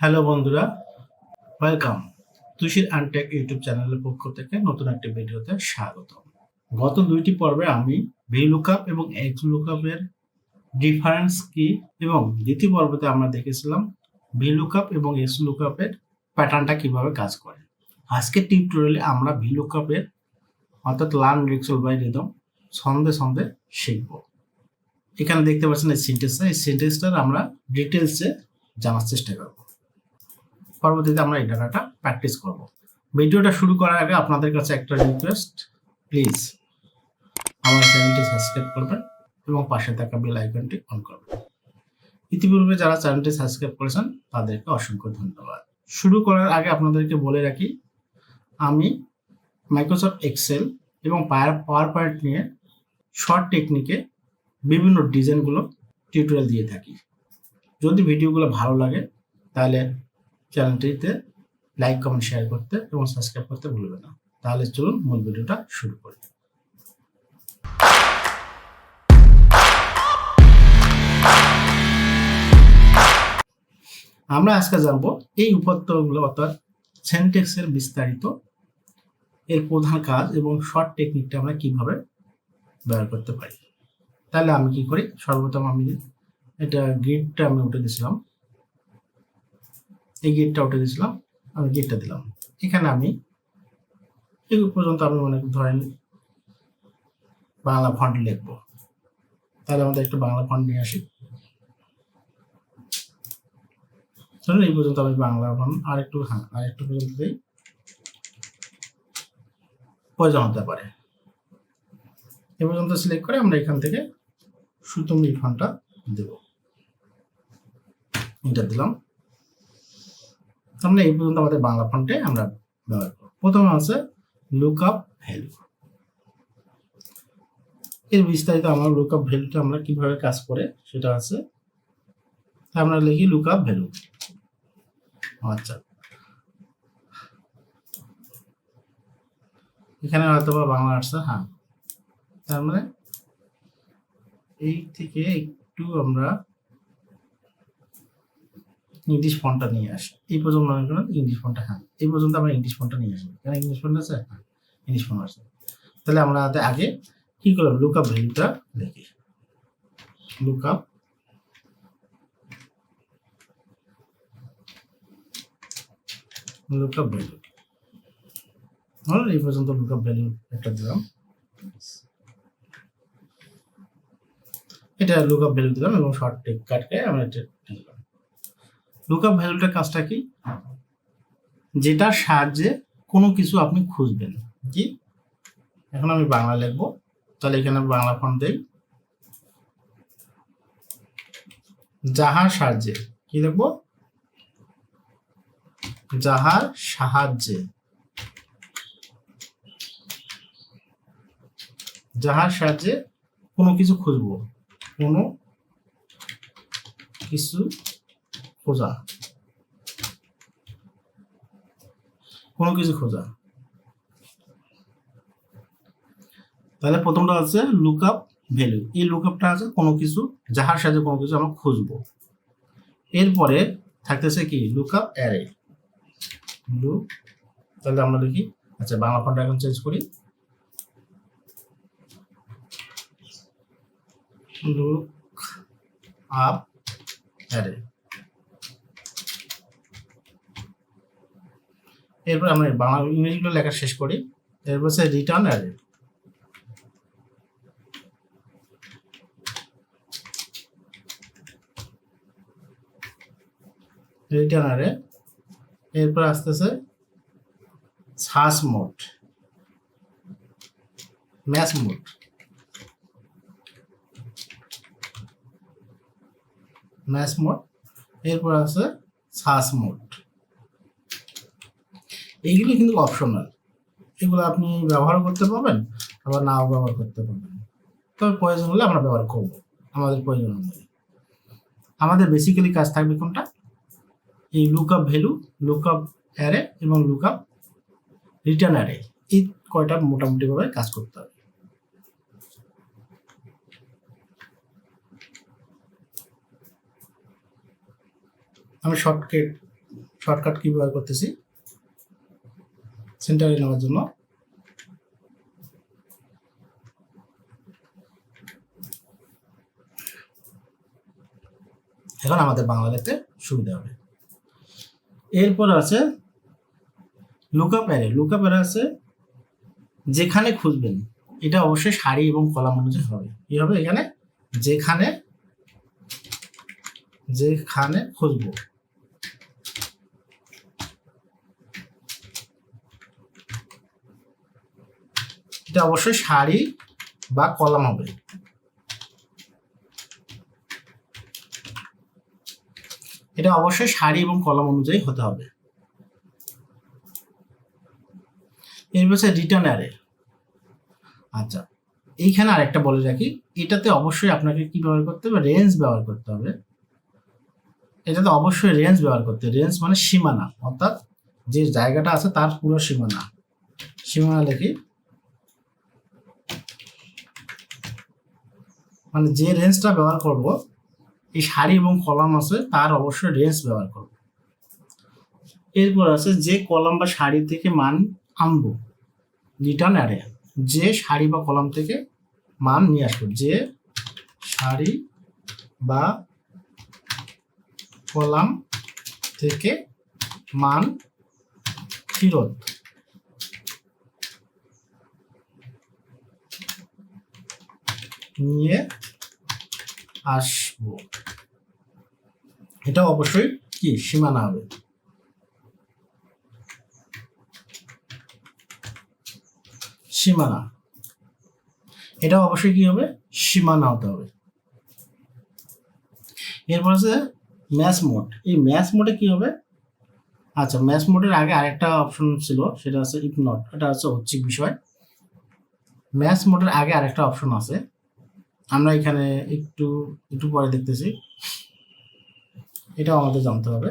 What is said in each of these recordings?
Hello বন্ধুরা, welcome তুষির আনটেক YouTube চ্যানেলের পক্ষ থেকে নতুন একটি ভিডিওতে স্বাগত গত দুইটি পর্বে আমি ভি লুকআপ এবং এক্স লুকআপের ডিফারেন্স কি এবং দ্বিতীয় পর্বতে আমরা দেখেছিলাম ভি লুকআপ এবং এক্স লুকআপের প্যাটার্নটা কীভাবে কাজ করে। আজকের টিউটোরিয়ালে আমরা ভি লুকআপের অর্থাৎ লার্ন রিক্সল বাই রিদম সন্ধে সন্ধে শিখব। এখানে দেখতে পাচ্ছেন এই সিন্টেন্সটা এই সিন্টেন্সটার আমরা ডিটেলসে জানার চেষ্টা করব। পরবর্তীতে আমরা এই ডাটাটা প্র্যাকটিস করব। ভিডিওটা শুরু করার আগে আপনাদের কাছে একটা রিকোয়েস্ট প্লিজ আমার চ্যানেলটি সাবস্ক্রাইব করবেন এবং পাশে থাকা বেল আইকনটি অন করবেন। ইতিপূর্বে যারা চ্যানেলটি সাবস্ক্রাইব করেছেন, তাদেরকে অসংখ্য ধন্যবাদ। শুরু করার আগে আপনাদেরকে বলে রাখি, আমি মাইক্রোসফট এক্সেল এবং পাওয়ার পাওয়ার পয়েন্ট নিয়ে শর্ট টেকনিকে বিভিন্ন ডিজাইনগুলো টিউটোরিয়াল দিয়ে থাকি। যদি ভিডিওগুলো ভালো লাগে, তাহলে চ্যানেলটিতে লাইক কমেন্ট শেয়ার করতে এবং সাবস্ক্রাইব করতে ভুলবে না। তাহলে চলুন মূল ভিডিওটা শুরু করি। আমরা আজকে জানব এই উপাত্তগুলো অর্থাৎ সেন্টেক্সের বিস্তারিত এর প্রধান কাজ এবং শর্ট টেকনিকটা আমরা কীভাবে ব্যবহার করতে পারি। তাহলে আমি কি করি? সর্বপ্রথম আমি এটা গ্রিডটা আমি উঠে দিয়েছিলাম। এই গেটটা উঠে দিয়েছিলাম, আমি গেটটা দিলাম। এখানে আমি এই পর্যন্ত আমি মনে ধরেন বাংলা ফন্ট লিখব। তাহলে আমাদের একটু বাংলা ফন্ট নিয়ে আসি। চলুন এই পর্যন্ত আমি বাংলা ফন্ট আর একটু হ্যাঁ আর একটু পর্যন্ত দিই। প্রয়োজন হতে পারে। এ পর্যন্ত সিলেক্ট করে আমরা এখান থেকে সুতম এই ফন্টটা দেব। এটা দিলাম। আমরা এই পর্যন্ত আমাদের বাংলা ফন্টে আমরা ব্যবহার করব। প্রথমে আছে লুক আপ ভ্যালু এর বিস্তারিত আমার লুক আপ ভ্যালুটা আমরা কীভাবে কাজ করে সেটা আছে। আমরা লিখি লুক আপ ভ্যালু আচ্ছা। এখানে হয়তো বা বাংলা আসছে হ্যাঁ। তার মানে এই থেকে একটু আমরা ইংলিশ ফন্টটা নিয়ে আসি। এই পর্যন্ত মনে করেন ইংলিশ ফন্টটা হ্যাঁ এই পর্যন্ত আমরা ইংলিশ ফন্টটা নিয়ে আসব। কেন ইংলিশ ফন্ট আছে? হ্যাঁ ইংলিশ ফন্ট আছে। তাহলে আমরা আগে কি করলাম? লুক আপ ভ্যালুটা দেখি। Look up look up value এই পর্যন্ত লুক আপ ভ্যালু একটা দিলাম। এটা লুক আপ ভ্যালু দিলাম এবং শর্ট টেক কাটকে আমরা এটা দিলাম ভ্যালুটা কাজটা কি? যেটার সাহায্যে কোনো কিছু আপনি খুঁজবেন। কি? এখন আমি বাংলা লিখব। তাহলে এখানে বাংলা ফন্ট দেই। যাহার সাহায্যে। কি লিখব? যাহার সাহায্যে। যাহার সাহায্যে কোনো কিছু খুঁজবো। কোনো কিছু খোঁজা। কোনো কিছু খোঁজা। তাহলে প্রথমটা আছে লুক আপ ভ্যালু এই লুক আপটা আছে কোনো কিছু, যাহার সাথে কোনো কিছু আমরা খুঁজবো। এরপরে থাকতেছে কি? লুক আপ অ্যারে লুক তাহলে আমরা লিখি আচ্ছা বাংলা ফন্টটা এখন চেঞ্জ করি। লুক আপ অ্যারে এরপর আমরা বাংলা ইংরেজিগুলো লেখা শেষ করি। এরপর হচ্ছে রিটার্ন অ্যারে রিটার্ন অ্যারে এরপর আসতেছে সাস mode. Match mode. Match mode. এরপর আছে সাস মোড। এইগুলো কিন্তু অপশনাল এগুলো আপনি ব্যবহার করতে পারবেন, আবার নাও ব্যবহার করতে পারবেন। তবে প্রয়োজন হলে আমরা ব্যবহার করব, আমাদের প্রয়োজন অনুযায়ী। আমাদের বেসিক্যালি কাজ থাকবে কোনটা? এই look up value look up array এবং লুক আপ রিটার্ন অ্যারে এই কয়টা মোটামুটিভাবে কাজ করতে হবে। আমি শর্টকাট শর্টকাট কি ব্যবহার করতেছি? সেন্টারে নেওয়ার জন্য। এখন আমাদের বাংলা লিখতে সুবিধা হবে। এরপর আছে লুকা অ্যারে লুকা অ্যারে আছে যেখানে খুঁজবেন, এটা অবশ্যই সারি এবং কলাম অনুযায়ী হবে। কি হবে এখানে? যেখানে যেখানে খুঁজবো। এটা অবশ্যই সারি বা কলাম হবে। এটা অবশ্যই সারি এবং কলাম অনুযায়ী হতে হবে। এর পাশে রিটার্ন অ্যারে আচ্ছা এইখানে আরেকটা বলে রাখি, এটাতে অবশ্যই আপনাকে কি ব্যবহার করতে হবে? রেঞ্জ ব্যবহার করতে হবে। এটাতে অবশ্যই রেঞ্জ ব্যবহার করতে হবে। রেঞ্জ মানে সীমানা, অর্থাৎ যে জায়গাটা আছে তার পুরো সীমানা। সীমানা লিখি। মানে যে রেঞ্জটা ব্যবহার করব, এই সারি এবং কলাম আছে, তার অবশ্যই রেঞ্জ ব্যবহার করব। এরপর আছে যে কলাম বা সারি থেকে মান আনব রিটার্ন অ্যারে যে সারি বা কলাম থেকে মান নিয়ে আসব, যে সারি বা কলাম থেকে মান ফেরত। নিয়ে আসব। এটা অবশ্যই কি? সীমানা হবে। সীমানা। এটা অবশ্যই কি হবে? সীমানা হতে হবে। এরপর আছে ম্যাচ মোড। এই ম্যাচ মোডে কি হবে? আচ্ছা ম্যাচ মোডের আগে আরেকটা অপশন ছিল, সেটা আছে ইফ নট এটা হচ্ছে ঐচ্ছিক বিষয়। ম্যাচ মোডের আগে আরেকটা অপশন আছে। আমরা এখানে একটু একটু পরে দেখতেছি। এটাও আমাদের জানতে হবে।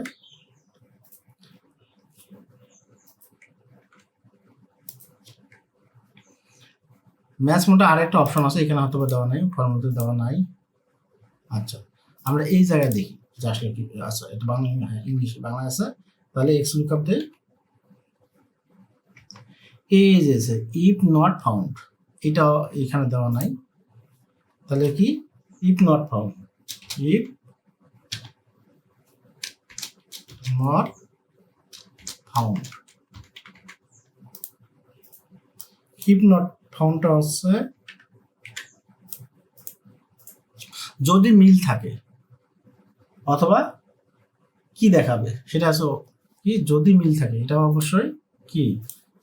ম্যাথস মোডে আরেকটা অপশন আছে, এখানে হয়তো দেওয়া নাই, ফর্মুলাতে দেওয়া নাই। আচ্ছা আমরা এই জায়গায় দেখি যে আসলে কি আচ্ছা এটা বাংলা হ্যাঁ ইংলিশ বাংলা আছে। তাহলে এক্স লুকআপ দেই এই যে ইফ নট ফাউন্ড এটা এখানে দেওয়া নাই। তাহলে কি? If not found if not found if not ফাউন্ডটা হচ্ছে যদি মিল থাকে, অথবা কি দেখাবে? সেটা আছে কি? যদি মিল থাকে, এটা অবশ্যই কি?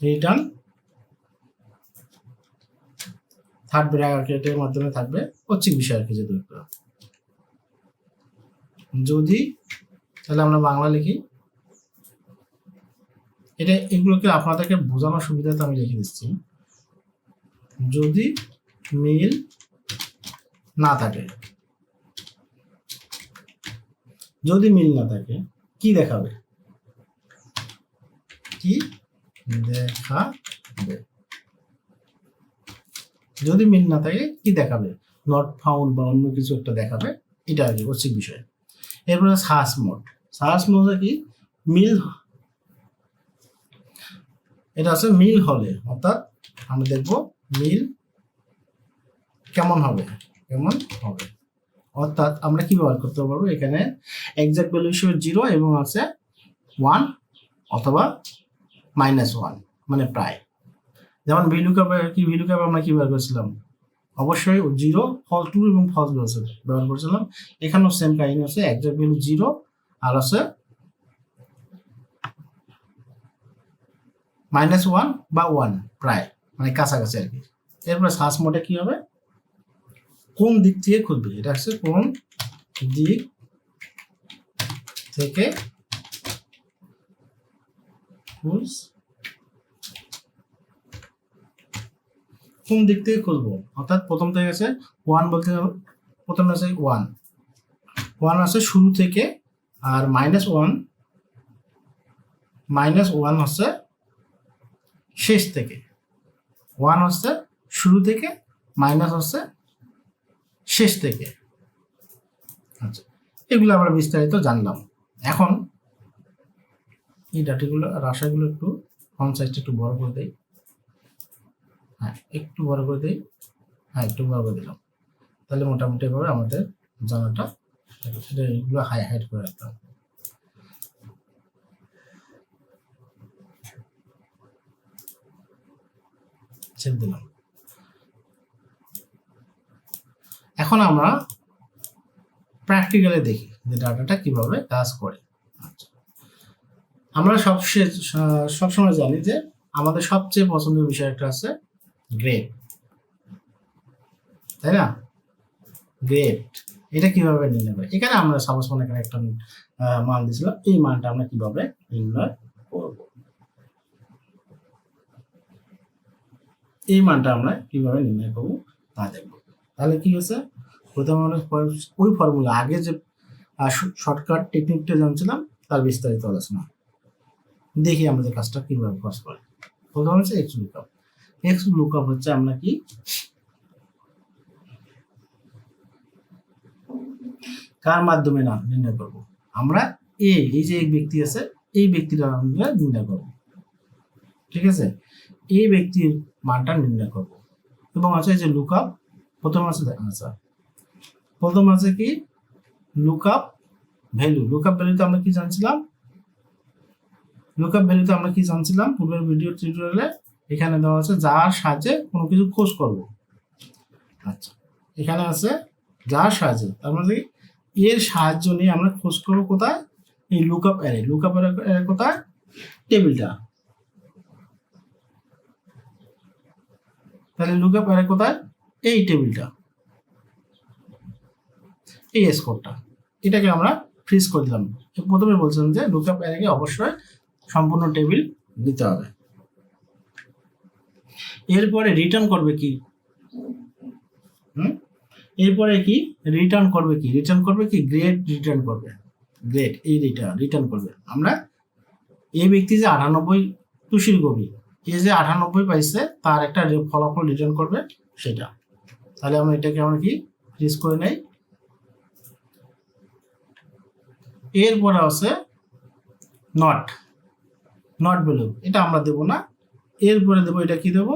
রিটার্ন থার্ড ব্র্যাকেটের মাধ্যমে থাকবে। ঐচ্ছিক বিষয় আর কি যেহেতু যদি, তাহলে আমরা বাংলা লিখি। এটা, এগুলোকে আপনাদেরকে বোঝানোর সুবিধাতে আমি লিখে দিচ্ছি। যদি মিল না থাকে। যদি মিল না থাকে, কি দেখাবে? কি দেখাবে? যদি মিল না থাকে, কি দেখাবে? নট ফাউন্ড বা অন্য কিছু একটা দেখাবে, এটা আর কি হচ্ছে বিষয়। এরপরে সার্চ মোড সার্চ মোডে কি? মিল এটা আছে মিল হলে, অর্থাৎ আমরা দেখব মিল কেমন হবে কেমন হবে। অর্থাৎ আমরা কি ব্যবহার করতে পারব? এখানে এক্সাক্ট ভ্যালু হিসেবে জিরো এবং আছে ওয়ান অথবা মাইনাস ওয়ান মানে প্রায়। যেমন ভ্যালু ক্যাপ কি ভ্যালু ক্যাপ আমরা কি ব্যবহার করেছিলাম? অবশ্যই জিরো ফল টু এবং ফলস ব্যবহার করেছিলাম এখানেও সেম কাহিনী আছে এক্সাক্ট ভ্যালু জিরো আর আছে মাইনাস ওয়ান বা ওয়ান প্রায় মানে কাছাকাছি আর কি। এরপরে সার্চ মোডে কি হবে? কোন দিক থেকে খুঁজবে? এটা হচ্ছে কোন দিক থেকে খুঁজ কোন দিক থেকে খুঁজবো অর্থাৎ প্রথম থেকে আছে ওয়ান বলতে প্রথমে আছে ওয়ান ওয়ান আছে শুরু থেকে, আর মাইনাস ওয়ান মাইনাস ওয়ান হচ্ছে শেষ থেকে। ওয়ান হচ্ছে শুরু থেকে মাইনাস হচ্ছে শেষ থেকে। আচ্ছা এগুলো আমরা বিস্তারিত জানলাম। এখন এই ডাটাগুলো রাশাগুলো একটু ফন্ট সাইজটা একটু বড় করে দেই। হ্যাঁ একটু বড় করে দেই। হ্যাঁ একটু বড় করে দিলাম। তাহলে মোটামুটি ভাবে আমাদের জানাটা সেটা এগুলো হাই হাইট করে রাখতাম ছেড়ে দিলাম। এখন আমরা প্র্যাকটিক্যালি দেখি যে ডাটাটা কীভাবে কাজ করে। আচ্ছা। আমরা সবশেষ সবসময় জানি যে আমাদের সবচেয়ে পছন্দের বিষয় একটা আছে গ্রেড তাই না? গ্রেড এটা কীভাবে নির্ণয় করে এখানে আমরা সাপোজ মনে করেন একটা মান দিয়েছিলাম। এই মানটা আমরা কীভাবে নির্ণয় করব? এই মানটা আমরা কীভাবে নির্ণয় করব তা দেখব। তাহলে কি হচ্ছে প্রথমে আমরা ওই ফর্মুলা আগে যে শর্টকাট টেকনিকটা জানছিলাম, তার বিস্তারিত আলোচনা। দেখি আমাদের কাজটা কীভাবে কাজ করে। প্রথম হচ্ছে এক্স এক্স লুকআপ হচ্ছে আমরা কি? কার মাধ্যমে না নির্ণয় করব? আমরা এ এই যে এক ব্যক্তি আছে, এই ব্যক্তির আমরা নির্ণয় করব। ঠিক আছে? এই ব্যক্তির মানটা নির্ণয় করব। এবং আছে যে লুকআপ প্রথম আছে আচ্ছা প্রথম আছে কি? লুকআপ ভ্যালু লুকআপ ভ্যালুতে আমরা কি জানছিলাম? লুকআপ ভ্যালুতে আমরা কি জানছিলাম? পূর্বের ভিডিও টিউটোরিয়ালে এখানে দেওয়া আছে যার সাহায্যে কোনো কিছু খোঁজ করব। আচ্ছা এখানে আছে যার সাহায্যে, তার মানে এর সাহায্য নিয়ে আমরা খোঁজ করব কোথায়? এই লুকআপ অ্যারে লুকআপ অ্যারে কোথায়? টেবিলটা তাহলে লুকআপ অ্যারে কোথায়? এই টেবিলটা এই স্কোরটা এটাকে আমরা ফ্রিজ করে দিলাম। প্রথমে বলছিলাম যে লুকআপ অ্যারেকে অবশ্যই সম্পূর্ণ টেবিল দিতে হবে। এরপরে রিটার্ন করবে কি? হুম? এরপরে কি? রিটার্ন করবে কি? রিটার্ন করবে কি? গ্রেড রিটার্ন করবে। গ্রেড এই রিটার্ন রিটার্ন করবে। আমরা? এই ব্যক্তি যে আটানব্বই তুষির গভীর এ যে আটানব্বই পাইছে তার একটা ফলাফল রিটার্ন করবে সেটা। তাহলে আমরা এটাকে আমরা কি? ফ্রিজ করে নেই। এরপরে আছে নট নট ভ্যালু এটা আমরা দেব না। এরপরে দেবো এটা কি দেবো?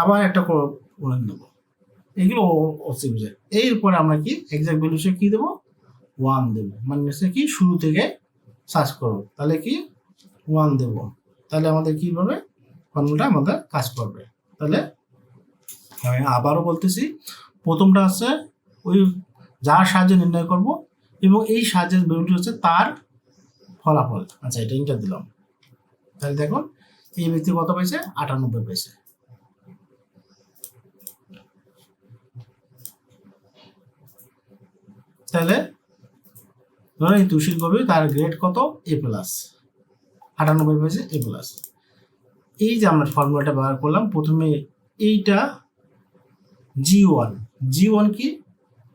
আবার একটা করে দেবো। এগুলো অসুবিধা। এরপরে আমরা কি এক্সাক্ট ভ্যালু সে কি দেবো? ওয়ান দেবো। মানে হচ্ছে কি, শুরু থেকে সার্চ করব তাহলে কি ওয়ান দেবো। তাহলে আমাদের কি হবে? ফর্মুলাটা আমাদের কাজ করবে। তাহলে আমি আবারও বলতেছি, প্রথমটা হচ্ছে ওই যার সাহায্যে নির্ণয় করব এবং এই সাহায্যের ভ্যালুটি হচ্ছে তার ফলাফল। আচ্ছা এটা ইন্টার দিলাম। তাহলে দেখুন, এই ব্যক্তি কত পেয়েছে? আটানব্বই পেয়েছে। তাহলে ধরো এই তুষির কবি তার গ্রেড কত? এ প্লাস আটানব্বই পেয়েছে এ প্লাস এই যে আমরা ফর্মুলাটা ব্যবহার করলাম, প্রথমে এইটা জি ওয়ান জি ওয়ান কি?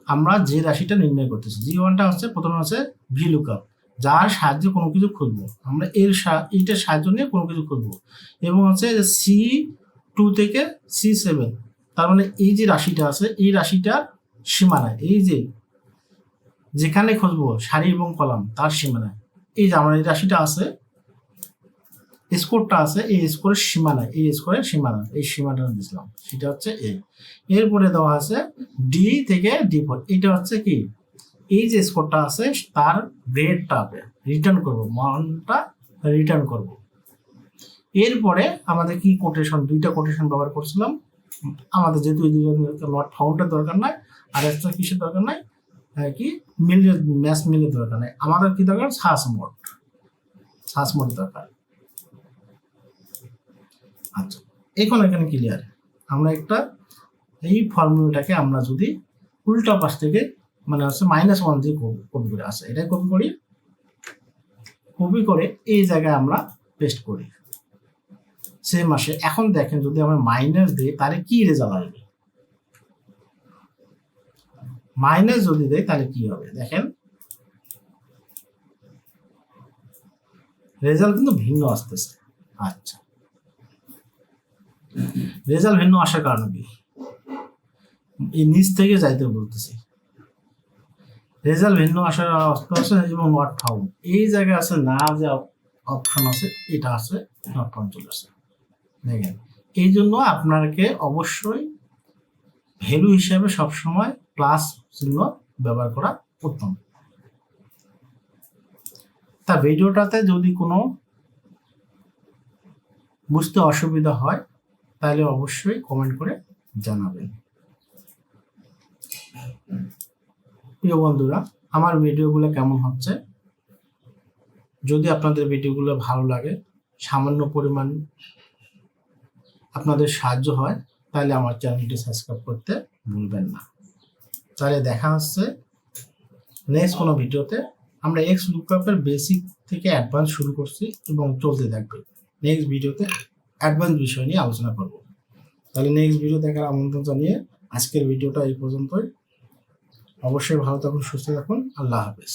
আমরা যে রাশিটা নির্ণয় করতেছি। জি ওয়ানটা হচ্ছে, প্রথমে হচ্ছে ভি লুকআপ যার সাহায্যে কোনো কিছু খুঁজবো। আমরা এর এইটার সাহায্য নিয়ে কোনো কিছু খুঁজবো। এবং হচ্ছে সি টু থেকে সি সেভেন তার মানে এই যে রাশিটা আছে, এই রাশিটার সীমানায় এই যে যেখানে খুঁজবো সারি এবং কলাম, তার সীমানায় এই যে আমার এই রাশিটা আছে স্কোরটা আছে, এই স্কোরের সীমানায়, এই স্কোরের সীমানা, এই সীমাটা দিয়েছিলাম সেটা হচ্ছে এ এরপরে দেওয়া আছে ডি থেকে ডি ফোর এটা হচ্ছে কি? এই যে স্কোরটা আছে, তার গ্রেডটা রিটার্ন করব, মানটা রিটার্ন করব। এরপরে আমাদের কি কোটেশন দুইটা কোটেশন ব্যবহার করছিলাম। আমাদের যেহেতু এই নট ফাউন্ডের দরকার নাই, আর একটা কিসের দরকার নাই? কি? মিলের ম্যাচ মিলের দরকার নাই। আমাদের কি দরকার? সাস মোড সাস মোড দরকার। আচ্ছা এখন এখানে ক্লিয়ার আমরা একটা এই ফর্মুলাটাকে আমরা যদি উল্টা পাশ থেকে মানে হচ্ছে মাইনাস ওয়ান দিয়ে কপি করে আসে, এটাই কপি করি। কপি করে এই জায়গায় আমরা পেস্ট করি। সেম আসে। এখন দেখেন যদি আমরা মাইনাস দিই, তাহলে কি রেজাল্ট আসবে? মাইনাস যদি দেয়, তাহলে কি হবে? দেখেন। রেজাল্ট কিন্তু ভিন্ন আসতেছে। আচ্ছা। রেজাল্ট ভিন্ন আসার কারণ কি? এই নিচ থেকে যাইতে বলতেছি। রেজাল্ট ভিন্ন আসার অস্ত আছে এবং নট ফাউন্ড এই জায়গায় আছে না যে অপশন আছে, এটা আছে নট ফাউন্ড চলে আসে। দেখেন। এই জন্য আপনাকে অবশ্যই ভ্যালু হিসাবে সবসময় প্লাস চিহ্ন ব্যবহার করা উত্তম। তা ভিডিওটাতে যদি কোনো বুঝতে অসুবিধা হয়, তাহলে অবশ্যই কমেন্ট করে জানাবেন। প্রিয় বন্ধুরা, আমার ভিডিওগুলো কেমন হচ্ছে? যদি আপনাদের ভিডিওগুলো ভালো লাগে, সামান্য পরিমাণ আপনাদের সাহায্য হয়, তাহলে আমার চ্যানেলটি সাবস্ক্রাইব করতে ভুলবেন না। তাহলে দেখা হচ্ছে নেক্সট কোনো ভিডিওতে। আমরা এক্স লুকআপের বেসিক থেকে অ্যাডভান্স শুরু করছি এবং চলতে থাকবে। নেক্সট ভিডিওতে অ্যাডভান্স বিষয় নিয়ে আলোচনা করব। তাহলে নেক্সট ভিডিও দেখার আমন্ত্রণ জানিয়ে আজকের ভিডিওটা এই পর্যন্তই। অবশ্যই ভালো থাকুন, সুস্থ থাকুন। আল্লাহ হাফেজ।